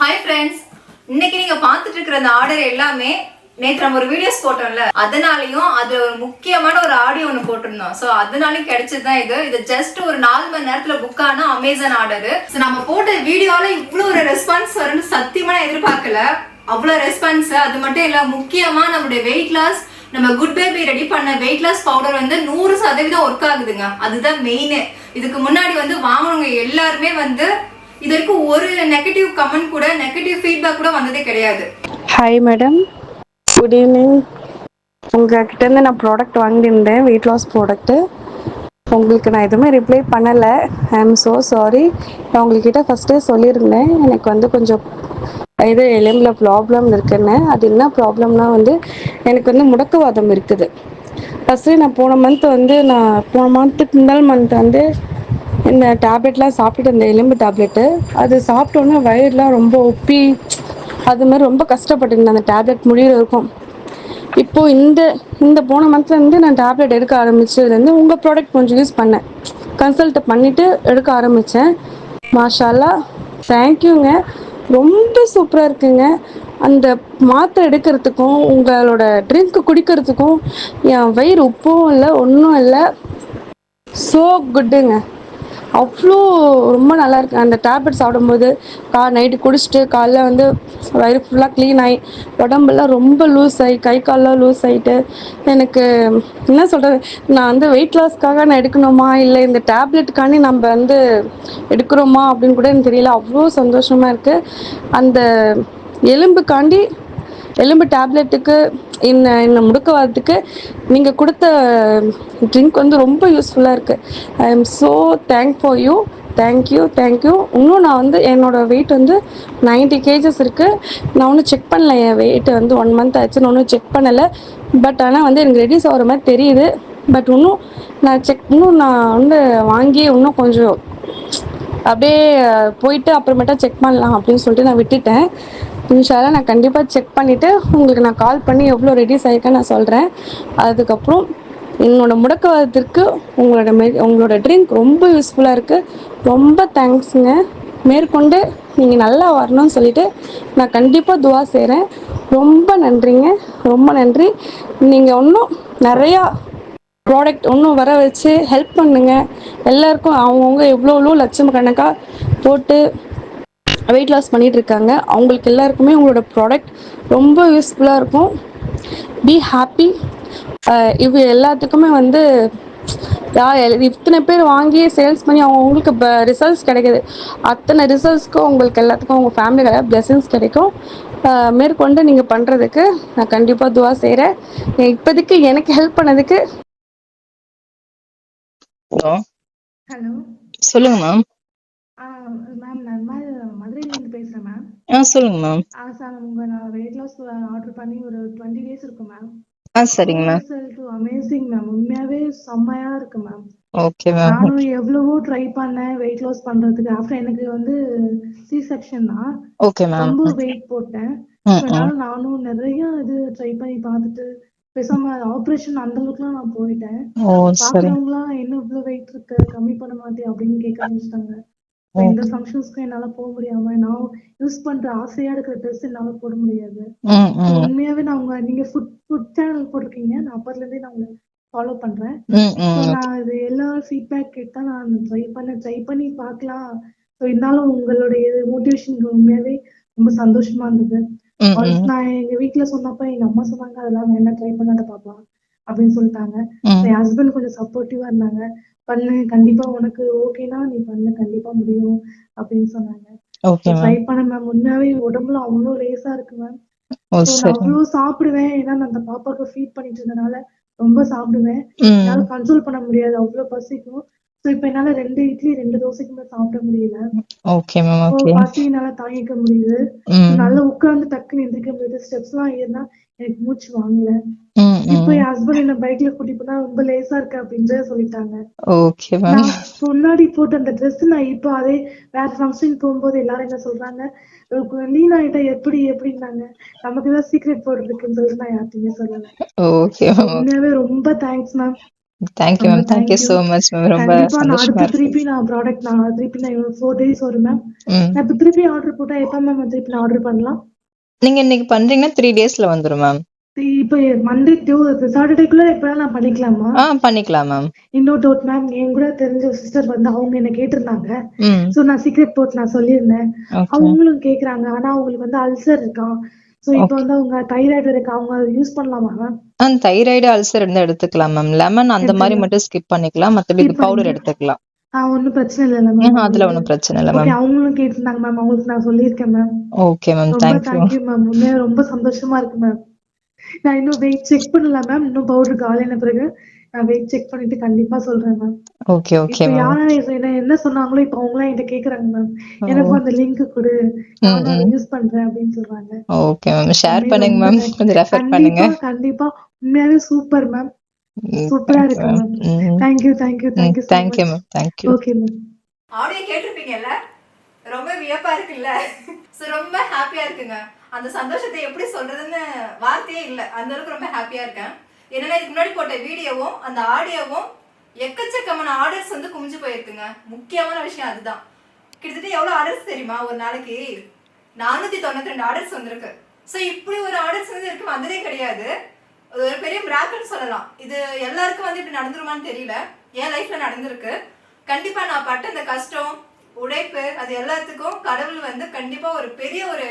Hi friends இன்னைக்கு நீங்க பார்த்துட்டு இருக்கிற அந்த ஆர்டர் எல்லாமே நேற்று நம்ம ஒரு வீடியோஸ் போட்டோம்ல. அதனாலையும் அது ஒரு முக்கியமான ஒரு ஆடியோ ஒன்று போட்டிருந்தோம். ஸோ அதனாலையும் கிடைச்சது தான் இது. இது ஜஸ்ட் ஒரு நாலு மணி நேரத்தில் புக் ஆன அமேசான் ஆர்டர் ஸோ நம்ம போட்ட வீடியோவில் இவ்வளோ ஒரு ரெஸ்பான்ஸ் வரும்னு சத்தியமாக நான் எதிர்பார்க்கல. அவ்வளோ ரெஸ்பான்ஸ் அது மட்டும் இல்லை முக்கியமாக நம்மளுடைய வெயிட் லாஸ் நம்ம குட் பேபி ரெடி பண்ண வெயிட் லாஸ் பவுடர் வந்து நூறு சதவீதம் ஒர்க் ஆகுதுங்க. அதுதான் மெயின் இதுக்கு முன்னாடி வந்து வாங்கினவங்க எல்லாருமே வந்து இது வரைக்கும் ஒரு நெகட்டிவ் கமெண்ட் கூட நெகட்டிவ் ஃபீட்பேக் கூட வந்ததே கிடையாது. ஹாய் மேடம் குட் ஈவினிங் உங்ககிட்ட இருந்து நான் ப்ராடக்ட் வாங்கியிருந்தேன் வெயிட் லாஸ் ப்ராடக்ட்டு உங்களுக்கு நான் எதுவுமே ரிப்ளை பண்ணலை. ஐ எம் ஸோ சாரி நான் உங்கள்கிட்ட ஃபஸ்ட்டே சொல்லியிருந்தேன். எனக்கு வந்து கொஞ்சம் இது எலும்பில் ப்ராப்ளம் இருக்குன்னு. அது என்ன ப்ராப்ளம்னா வந்து எனக்கு வந்து முடக்குவாதம் இருக்குது. ஃபஸ்ட்டு நான் போன மந்த் வந்து நான் போன மந்த்துக்கு முதல் மந்த் வந்து இந்த டேப்லெட்லாம் சாப்பிட்டுட்டு இருந்தேன் எலும்பு டேப்லெட்டு அது சாப்பிட்டோன்னே வயிறுலாம் ரொம்ப உப்பி அது மாதிரி ரொம்ப கஷ்டப்பட்டுருந்தேன். அந்த டேப்லெட் முடியிற இருக்கும் இப்போ இந்த இந்த போன மந்த்லேருந்து நான் டேப்லெட் எடுக்க ஆரம்பிச்சதுலேருந்து உங்கள் ப்ராடக்ட் கொஞ்சம் யூஸ் பண்ணேன். கன்சல்ட் பண்ணிட்டு எடுக்க ஆரம்பித்தேன் மாஷாலா தேங்க்யூங்க ரொம்ப சூப்பராக இருக்குங்க. அந்த மாத்திரை எடுக்கிறதுக்கும் உங்களோட ட்ரிங்க் குடிக்கிறதுக்கும் என் வயிறு உப்பும் இல்லை ஒன்றும் இல்லை. ஸோ குட்டுங்க அவ்வளோ ரொம்ப நல்லா இருக்கு. அந்த டேப்லெட் சாப்பிடும்போது கா நைட்டு குடிச்சிட்டு காலைல வந்து வயிறு ஃபுல்லாக க்ளீன் ஆகி உடம்பெல்லாம் ரொம்ப லூஸ் ஆகி கை காலெலாம் லூஸ் ஆகிட்டு எனக்கு என்ன சொல்கிறது நான் வந்து வெயிட் லாஸ்க்காக நான் எடுக்கணுமா இல்லை இந்த டேப்லெட்டுக்காண்டி நம்ம வந்து எடுக்கிறோமா அப்படின்னு கூட எனக்கு தெரியல. அவ்வளோ சந்தோஷமாக இருக்குது அந்த எலும்புக்காண்டி எலும்பு டேப்லெட்டுக்கு இந்த இந்த முடக்குவாதத்துக்கு நீங்கள் கொடுத்த ட்ரிங்க் வந்து ரொம்ப யூஸ்ஃபுல்லாக இருக்குது I am so thank for you thank you thank you இன்னும் நான் வந்து என்னோடய வெயிட் வந்து 90 கேஜஸ் இருக்குது நான் ஒன்றும் செக் பண்ணல என் வெயிட்டு வந்து ஒன் மந்த் ஆச்சு நான் ஒன்றும் செக் பண்ணலை. பட் ஆனால் வந்து எனக்கு ரெடியூஸ் ஆகிற மாதிரி தெரியுது. பட் இன்னும் நான் செக் இன்னும் நான் வந்து வாங்கி இன்னும் கொஞ்சம் அப்படியே போயிட்டு அப்புறமேட்டா செக் பண்ணலாம் அப்படின்னு சொல்லிட்டு நான் விட்டுட்டேன். இன்ஷால்லா நான் கண்டிப்பாக செக் பண்ணிவிட்டு உங்களுக்கு நான் கால் பண்ணி எவ்வளோ ரெடியூஸ் ஆகிருக்கேன் நான் சொல்கிறேன் அதுக்கப்புறம் என்னோட முடக்கவாதத்திற்கு உங்களோட மெ உங்களோட ட்ரிங்க் ரொம்ப யூஸ்ஃபுல்லாக இருக்குது ரொம்ப தேங்க்ஸுங்க மேற்கொண்டு நீங்கள் நல்லா வரணும்னு சொல்லிட்டு நான் கண்டிப்பாக துவா செய்கிறேன் ரொம்ப நன்றிங்க. ரொம்ப நன்றி. நீங்கள் இன்னும் நிறையா ப்ராடக்ட் இன்னும் வர வச்சு ஹெல்ப் பண்ணுங்கள் எல்லாருக்கும் அவங்கவுங்க எவ்வளோ எவ்வளோ லட்சம் கணக்காக போட்டு வெயிட் லாஸ் பண்ணிட்டு இருக்காங்க அவங்களுக்கு எல்லாருக்குமே உங்களோட ப்ராடக்ட் ரொம்ப யூஸ்ஃபுல்லாக இருக்கும். பி ஹாப்பி இது எல்லாத்துக்குமே வந்து யா இத்தனை பேர் வாங்கி சேல்ஸ் பண்ணி அவங்களுக்கு ரிசல்ட்ஸ் கிடைக்குது. அத்தனை ரிசல்ட்ஸ்க்கும் உங்களுக்கு எல்லாத்துக்கும் உங்கள் ஃபேமிலியில் பிளெஸிங்ஸ் கிடைக்கும். மேற்கொண்டு நீங்கள் பண்ணுறதுக்கு நான் கண்டிப்பாக துவா செய்கிறேன் இப்போதைக்கு எனக்கு ஹெல்ப் பண்ணதுக்கு ஹலோ. ஹலோ. சொல்லுங்க மேம் மேம் நான் மாதிரி மதுரையிலேருந்து பேசுகிறேன் மேம் ஆ சொல்லுங்க மேம். ஆ சார் உங்கள் நான் வெயிட் லாஸ் ஆர்டர் பண்ணி ஒரு டுவெண்ட்டி டேஸ் இருக்கும் மேம். ஆ சரிங்க மேம். Result amazing ma'am. உண்மையாகவே செம்மையாக இருக்கு மேம். Okay ma'am. நானும் எவ்வளவோ ட்ரை பண்ணேன் வெயிட் லாஸ் பண்ணுறதுக்கு ஆஃப்டர் எனக்கு வந்து சி செக்ஷன் தான். Okay ma'am. ரொம்ப வெயிட் போட்டேன். அதனால நானும் நிறைய இது ட்ரை பண்ணி பார்த்துட்டு பேசாம ஆப்ரேஷன் அந்த அளவுக்குலாம் நான் போயிட்டேன். பாக்குறவங்களாம் என்ன இவ்வளவு வெயிட் இருக்கு? கம்மி பண்ண மாட்டே அப்படின்னு கேட்க ஆரம்பிச்சிட்டாங்க. எந்த ஃபங்க்ஷன்ஸ்க்கும் என்னால போக முடியாம நான் யூஸ் பண்ற ஆசையா இருக்கிற ட்ரெஸ் என்னால போட முடியாது. உண்மையாவே நான் உங்க நீங்க ஃபுட் ஃபுட் சேனல் போட்டிருக்கீங்க. நான் அப்பத்துல இருந்தே நான் உங்களை ஃபாலோ பண்றேன். நான் இது எல்லா ஃபீட்பேக் கேட்டா நான் ட்ரை பண்ண ட்ரை பண்ணி பார்க்கலாம். ஸோ இருந்தாலும் உங்களுடைய மோட்டிவேஷன் உண்மையாவே ரொம்ப சந்தோஷமா இருந்தது. நான் எங்க வீட்ல சொன்னப்ப எங்க அம்மா சொன்னாங்க அதெல்லாம் வேண்டாம் ட்ரை பண்ணாத பாப்பா. அப்படின்னு சொல்லிட்டாங்க. என் ஹஸ்பண்ட் கொஞ்சம் சப்போர்ட்டிவா இருந்தாங்க. பண்ணு கண்டிப்பா உனக்கு ஓகேனா நீ பண்ணு கண்டிப்பா முடியும் அப்படின்னு சொன்னாங்க. ட்ரை பண்ண மேம் உண்மையாவே உடம்புல அவ்வளோ லேசா இருக்கு மேம் அவ்வளோ சாப்பிடுவேன். ஏன்னா நான் அந்த பாப்பாக்கு ஃபீட் பண்ணிட்டு இருந்தனால ரொம்ப சாப்பிடுவேன். என்னால கண்ட்ரோல் பண்ண முடியாது. அவ்வளோ பசிக்கும். ஸோ இப்போ என்னால ரெண்டு இட்லி ரெண்டு தோசைக்கு மேல சாப்பிட முடியல. ஓகே மேம் ஓகே பசி என்னால தாங்கிக்க முடியுது. நல்லா உட்கார்ந்து டக்குன்னு எந்திரிக்க முடியுது. ஸ்டெப்ஸ் எல்லாம் ஏறினா எனக்கு மூச்சு வாங்கல. இப்போ என் ஹஸ்பண்ட் என்ன பைக்ல கூட்டி போனா ரொம்ப லேசா இருக்கு அப்படின்னு சொல்லிட்டாங்க. ஓகே மேம் முன்னாடி போட்ட அந்த ட்ரெஸ் நான் இப்போ அதே வேற ஃபங்க்ஷன் போகும்போது எல்லாரும் என்ன சொல்றாங்க லீன் ஆயிட்டா எப்படி எப்படின்னாங்க. நமக்கு தான் சீக்ரெட் போடுறதுக்குன்னு சொல்லிட்டு நான் யார்ட்டையுமே சொல்லல. ஓகே உண்மையாவே ரொம்ப thanks ma'am thank you ma'am ரொம்ப thank you thank so you. Much ma'am ரொம்ப கண்டிப்பா நான் சந்தோஷமா அடுத்து இருக்கு. திருப்பி நான் ப்ராடக்ட் நான் திருப்பி நான் ஃபோர் டேஸ் வரும் மேம் ம். நான் இப்போ திருப்பி ஆர்டர் போட்டா எப்போ மேம் திருப்பி நான் ஆர்டர் பண்ணலாம்? நீங்க இன்னைக்கு பண்றீங்கன்னா த்ரீ டேஸ்ல வந்துரும் மேம் இப்போ மண்டே டூ சாட்டர்டேக்குள்ள எப்போலாம் நான் பண்ணிக்கலாமா ஆ பண்ணிக்கலாம் மேம் இன்னொரு டவுட் மேம் என் கூட தெரிஞ்ச சிஸ்டர் வந்து அவங்க என்ன கேட்டிருந்தாங்க. ம். சோ நான் சீக்ரெட் போட் நான் சொல்லியிருந்தேன். ஓகே அவங்களும் கேக்குறாங்க. ஆனா அவங்களுக்கு வந்து அல்சர் இருக்கான் சோ இப்போ வந்து அவங்க தைராய்டு இருக்கு. அவங்க அதை யூஸ் பண்ணலாமா மேம் ஆ தைராய்டு அல்சர் இருந்தா எடுத்துக்கலாம் மேம் லெமன் அந்த மாதிரி மட்டும் ஸ்கிப் பண்ணிக்கலாம். மத்தபடி பவுடர். எடுத்துக்கலாம். ஆ ஒன்றும் பிரச்சனை இல்லைல்ல ஆ, மேம் அதுல ஒன்றும் பிரச்சனை இல்லை ஓகே மேம் அவங்களும் கேட்டிருந்தாங்க மேம் அவங்களுக்கு நான் சொல்லியிருக்கேன் மேம் ஓகே மேம் ரொம்ப thank you thank you ma'am உண்மையா ரொம்ப சந்தோஷமா இருக்கு மேம் நான் இன்னும் வெயிட் செக் பண்ணல மேம் இன்னும் பவுடர் காலையின பிறகு நான் வெயிட் செக் பண்ணிட்டு கண்டிப்பா சொல்றேன் மேம் ஓகே ஓகே இப்ப மேம் யாரும் என்ன என்ன சொன்னாங்களோ இப்ப அவங்க எல்லாம் என்கிட்ட கேக்குறாங்க மேம் எனக்கும் அந்த லிங்க் கொடு. நானும் அதை யூஸ் பண்றேன் அப்படின்னு சொல்றாங்க. ஓகே மேம் ஷேர் உண்மையா பண்ணுங்க ரொம்ப மேம் கொஞ்சம் ரெஃபர் பண்ணுங்க. கண்டிப்பா கண்டிப்பா. உண்மையாவே சூப்பர் மேம் சூப்பரா இருக்கு. Ma'am thank you thank you thank you ma'am. Thank you. Okay ma'am audio கேட்டிருப்பீங்கல்ல? ரொம்ப வியப்பா இருக்குல்ல? ஸோ ரொம்ப ஹாப்பியா இருக்குங்க. அந்த சந்தோஷத்தை எப்படி சொல்றதுன்னு வார்த்தையே இல்லை. அந்த அளவுக்கு ரொம்ப ஹாப்பியா இருக்கேன். என்னன்னா இதுக்கு முன்னாடி போட்ட வீடியோவும் அந்த ஆடியோவும் எக்கச்சக்கமான ஆர்டர்ஸ் வந்து குமிஞ்சு போயிருக்குங்க. முக்கியமான விஷயம் அதுதான். கிட்டத்தட்ட எவ்வளவு ஆர்டர்ஸ் தெரியுமா? ஒரு நாளைக்கு நானூத்தி தொண்ணூத்தி ரெண்டு ஆர்டர்ஸ் வந்திருக்கு. ஸோ இப்படி ஒரு ஆர்டர்ஸ் வந்து இருக்கு வந்ததே கிடையாது. அது ஒரு பெரிய மிராக்கல் சொல்லலாம். இது எல்லாருக்கும் வந்து இப்படி நடந்துருமான்னு தெரியல. என் லைஃப்ல நடந்திருக்கு. கண்டிப்பா நான் பட்ட இந்த கஷ்டம் உழைப்பு அது எல்லாத்துக்கும் கடவுள் வந்து கண்டிப்பா ஒரு பெரிய ஒரு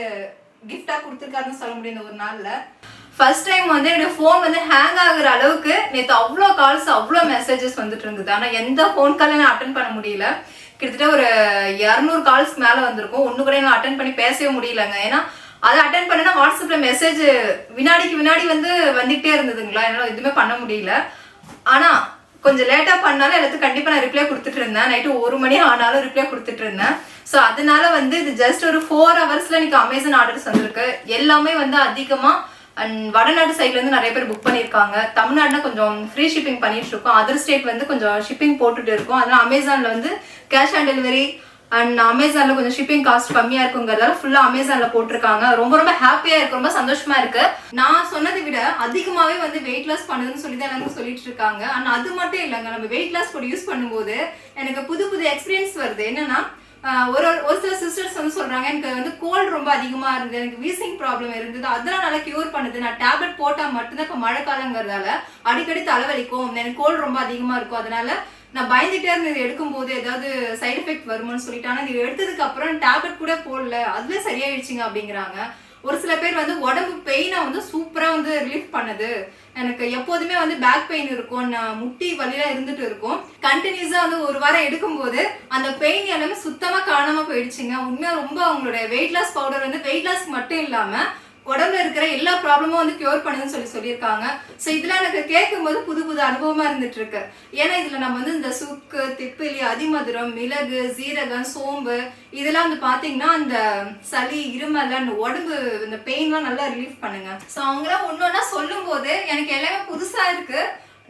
கிஃப்டா கொடுத்துருக்காருன்னு சொல்ல முடியும் ஒரு நாள்ல. ஃபர்ஸ்ட் டைம் வந்து என்னோட ஃபோன் வந்து ஹேங் ஆகுற அளவுக்கு நேற்று அவ்வளோ கால்ஸ் அவ்வளோ மெசேஜஸ் வந்துட்டு இருந்தது. ஆனால் எந்த ஃபோன் காலையும் நான் அட்டன் பண்ண முடியல. கிட்டத்தட்ட ஒரு இரநூறு கால்ஸ்க்கு மேலே வந்திருக்கும். ஒன்று கூட நான் அட்டன் பண்ணி பேசவே முடியலங்க. ஏன்னா அதை அட்டன் பண்ணனா வாட்ஸ்அப்பில் மெசேஜ் வினாடிக்கு வினாடி வந்து வந்துகிட்டே இருந்ததுங்களா? என்னால் எதுவுமே பண்ண முடியல. ஆனால் கொஞ்சம் லேட்டாக பண்ணாலும் எல்லாத்துக்கும் கண்டிப்பாக நான் ரிப்ளை கொடுத்துட்டு இருந்தேன். நைட்டு ஒரு மணி ஆனாலும் ரிப்ளை கொடுத்துட்டு இருந்தேன். ஸோ அதனால வந்து இது ஜஸ்ட் ஒரு ஃபோர் ஹவர்ஸில் எனக்கு அமேசான் ஆர்டர்ஸ் வந்திருக்கு. எல்லாமே வந்து அதிகமாக அண்ட் வடநாடு சைட்ல இருந்து நிறைய பேர் புக் பண்ணியிருக்காங்க. தமிழ்நாடுனா கொஞ்சம் ஃப்ரீ ஷிப்பிங் பண்ணிட்டு இருக்கோம். அதர் ஸ்டேட் வந்து கொஞ்சம் ஷிப்பிங் போட்டுட்டு இருக்கோம். அதனால அமேசான்ல வந்து கேஷ் ஆன் டெலிவரி அண்ட் அமேசான்ல கொஞ்சம் ஷிப்பிங் காஸ்ட் கம்மியா இருக்குங்கிறதால ஃபுல்லா அமேசான்ல போட்டிருக்காங்க. ரொம்ப ரொம்ப ஹாப்பியா இருக்கு ரொம்ப சந்தோஷமா இருக்கு. நான் சொன்னதை விட அதிகமாவே வந்து வெயிட் லாஸ் பண்ணுதுன்னு சொல்லி தான் எல்லாரும் சொல்லிட்டு இருக்காங்க. அண்ட் அது மட்டும் இல்லைங்க நம்ம வெயிட் லாஸ் கூட யூஸ் பண்ணும்போது எனக்கு புது புது எக்ஸ்பீரியன்ஸ் வருது. என்னன்னா ஒரு ஒரு- ஒரு சில சிஸ்டர்ஸ் வந்து சொல்றாங்க எனக்கு வந்து கோல்டு ரொம்ப அதிகமா இருந்தது எனக்கு வீசிங் ப்ராப்ளம் இருந்தது. அதெல்லாம் நல்லா கியூர் பண்ணுது. நான் டேப்லெட் போட்டா மட்டும்தான் இப்ப மழை காலங்கிறதால அடிக்கடி தலைவலிக்கும் எனக்கு கோல்டு ரொம்ப அதிகமா இருக்கும். அதனால நான் பயந்துட்டே இருந்தது இது எடுக்கும் போது ஏதாவது சைடு எஃபெக்ட் வருமான்னு சொல்லிட்டு. ஆனால் இது எடுத்ததுக்கு அப்புறம் டேப்லெட் கூட போடல. அதுவே சரியாயிடுச்சுங்க அப்படிங்கிறாங்க. ஒரு சில பேர் வந்து உடம்பு பெயினை வந்து சூப்பராக வந்து ரிலீஃப் பண்ணுது. எனக்கு எப்போதுமே வந்து பேக் பெயின் இருக்கும். நான் முட்டி வழியெல்லாம் இருந்துட்டு இருக்கும். கண்டினியூஸாக வந்து ஒரு வாரம் எடுக்கும்போது அந்த பெயின் எல்லாமே சுத்தமாக காணாமல் போயிடுச்சுங்க. உண்மையாக ரொம்ப அவங்களோட வெயிட் லாஸ் பவுடர் வந்து வெயிட் லாஸ் மட்டும் இல்லாமல் உடம்புல இருக்கிற எல்லா ப்ராப்ளமும் வந்து கியூர் பண்ணுதுன்னு சொல்லி சொல்லியிருக்காங்க. ஸோ இதெல்லாம் எனக்கு கேட்கும்போது புது புது அனுபவமா இருந்துட்டு இருக்கு ஏன்னா இதுல நம்ம வந்து இந்த சுக்கு திப்பிலி அதிமதுரம் மிளகு சீரகம் சோம்பு இதெல்லாம் வந்து பாத்தீங்கன்னா அந்த சளி இருமல் அந்த உடம்பு இந்த பெயின்லாம் நல்லா ரிலீஃப் பண்ணுங்க. ஸோ அவங்களாம் ஒன்னொன்னா சொல்லும் போது எனக்கு எல்லாமே புதுசா இருக்கு.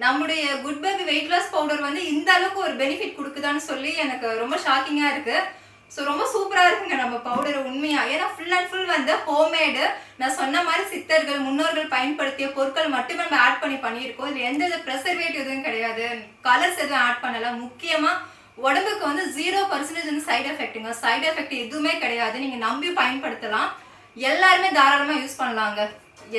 நம்முடைய good baby weight loss powder வந்து இந்த அளவுக்கு ஒரு பெனிஃபிட் கொடுக்குதான்னு சொல்லி எனக்கு ரொம்ப ஷாக்கிங்கா இருக்கு. ஸோ ரொம்ப சூப்பராக இருக்குங்க நம்ம பவுடர் உண்மையாக ஏன்னா ஃபுல் அண்ட் ஃபுல் வந்து ஹோம்மேடு நான் சொன்ன மாதிரி சித்தர்கள் முன்னோர்கள் பயன்படுத்திய பொருட்கள் மட்டுமே நம்ம ஆட் பண்ணி பண்ணியிருக்கோம். இதில் எந்த ப்ரெசர்வேட்டிவ் எதுவும் கிடையாது. கலர்ஸ் எதுவும் ஆட் பண்ணலை. முக்கியமாக உடம்புக்கு வந்து ஜீரோ பர்சன்டேஜ் வந்து சைடு எஃபெக்ட்டுங்க சைடு எஃபெக்ட் எதுவுமே கிடையாது. நீங்கள் நம்பி பயன்படுத்தலாம். எல்லாருமே தாராளமாக யூஸ் பண்ணலாங்க.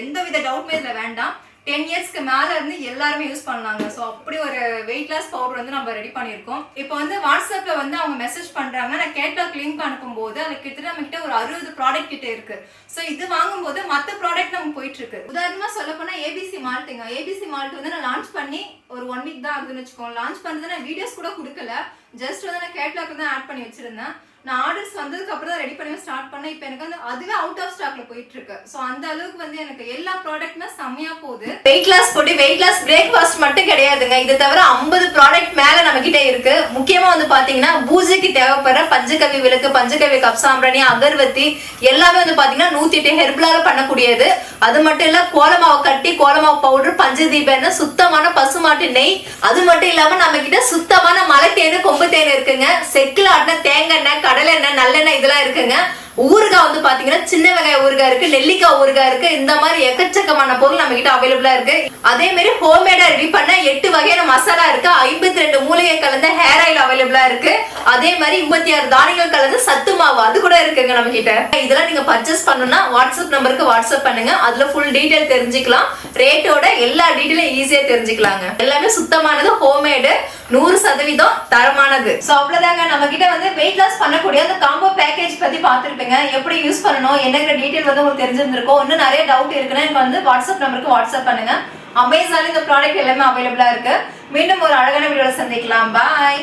எந்த வித டவுட்மே இதில் வேண்டாம். டென் இயர்ஸ்க்கு மேலே இருந்து எல்லாருமே யூஸ் பண்ணாங்க. ஸோ அப்படி ஒரு வெயிட் லாஸ் பவுடர் வந்து நம்ம ரெடி பண்ணியிருக்கோம். இப்போ வந்து வாட்ஸ்அப்பில் வந்து அவங்க மெசேஜ் பண்ணுறாங்க நான் கேட்லாக் லிங்க் அனுப்பும்போது அதில் கிட்டத்தட்ட நம்மகிட்ட ஒரு அறுபது ப்ராடக்ட் கிட்ட இருக்கு. ஸோ இது வாங்கும்போது மற்ற ப்ராடக்ட் நம்ம போயிட்டு இருக்கு உதாரணமா சொல்ல போனால் ஏபிசி மால்ட்டுங்க ஏபிசி மால்ட் வந்து நான் லான்ச் பண்ணி ஒரு ஒன் வீக் தான் ஆகுதுன்னு வச்சுக்கோங்க. லான்ச் பண்ணுறது நான் வீடியோஸ் கூட கொடுக்கல. ஜஸ்ட் வந்து நான் கேட்லாக் தான் ஆட் பண்ணி வச்சிருந்தேன். நான் ஆர்டர்ஸ் வந்ததுக்கு அப்புறம் தான் ரெடி பண்ணி ஸ்டார்ட் பண்ணேன். இப்போ எனக்கு வந்து அதுவே அவுட் ஆஃப் ஸ்டாக்ல போயிட்டு இருக்கு ஸோ அந்த அளவுக்கு வந்து எனக்கு எல்லா ப்ராடக்ட்மே செம்மையா போகுது. வெயிட் லாஸ் போட்டு வெயிட் லாஸ் பிரேக்ஃபாஸ்ட் மட்டும் கிடையாதுங்க. இது தவிர ஐம்பது ப்ராடக்ட் மேல நம்ம கிட்ட இருக்கு. முக்கியமா வந்து பாத்தீங்கன்னா பூஜைக்கு தேவைப்படுற பஞ்சகவி விளக்கு பஞ்சகவி கப் சாம்பிராணி அகர்வத்தி எல்லாமே வந்து பாத்தீங்கன்னா நூத்தி எட்டு ஹெர்பலால பண்ணக்கூடியது. அது மட்டும் இல்ல கோலமாவை கட்டி கோலமாவு பவுடர் பஞ்சதீப சுத்தமான பசுமாட்டு நெய். அது மட்டும் இல்லாம நம்ம கிட்ட சுத்தமான மலை தேனு கொம்பு தேன் இருக்குங்க. செக்கில் ஆட்டின தேங்காய் எண்ணெய் கடலை எண்ணெய் நல்லெண்ணெய் இதெல்லாம் இருக்குங்க. ஊறுகாய் வந்து பாத்தீங்கன்னா சின்ன வெங்காய ஊறுகாய் இருக்கு நெல்லிக்காய் ஊறுகாய் இருக்கு. இந்த மாதிரி எக்கச்சக்கமான பொருள் நம்ம கிட்ட அவைலபிளா இருக்கு. அதே மாதிரி ஹோம்மேடா ரெடி பண்ண எட்டு வகையான மசாலா இருக்கு. ஐம்பத்தி ரெண்டு மூலிகை கலந்த ஹேர் ஆயில் அவைலபிளா இருக்கு. அதே மாதிரி முப்பத்தி ஆறு தானியங்கள் கலந்த சத்து மாவு அது கூட இருக்குங்க நம்ம கிட்ட இதெல்லாம் நீங்க பர்ச்சேஸ் பண்ணணும்னா வாட்ஸ்அப் நம்பருக்கு வாட்ஸ்அப் பண்ணுங்க. அதுல ஃபுல் டீடைல் தெரிஞ்சுக்கலாம். ரேட்டோட எல்லா டீடைலும் ஈஸியா தெரிஞ்சுக்கலாங்க. எல்லாமே சுத்தமானது ஹோம்மேடு நூறு சதவீதம் தரமானது. சோ அவ்வளவுதாங்க. நம்ம கிட்ட வந்து வெயிட் லாஸ் பண்ணக்கூடிய அந்த காம்போ பேக்கேஜ் பத்தி பார்த்திருப்பீங்க எப்படி யூஸ் பண்ணணும் என்னங்கிற டீடைல் வந்து உங்களுக்கு தெரிஞ்சிருந்திருக்கும். இன்னும் நிறைய டவுட் இருக்குன்னா எனக்கு வந்து வாட்ஸ்அப் நம்பருக்கு வாட்ஸ்அப் பண்ணுங்க. அமேசான் இந்த ப்ராடக்ட் எல்லாமே அவைலபிளா இருக்கு. மீண்டும் ஒரு அழகான வீடியோல சந்திக்கலாம். பாய்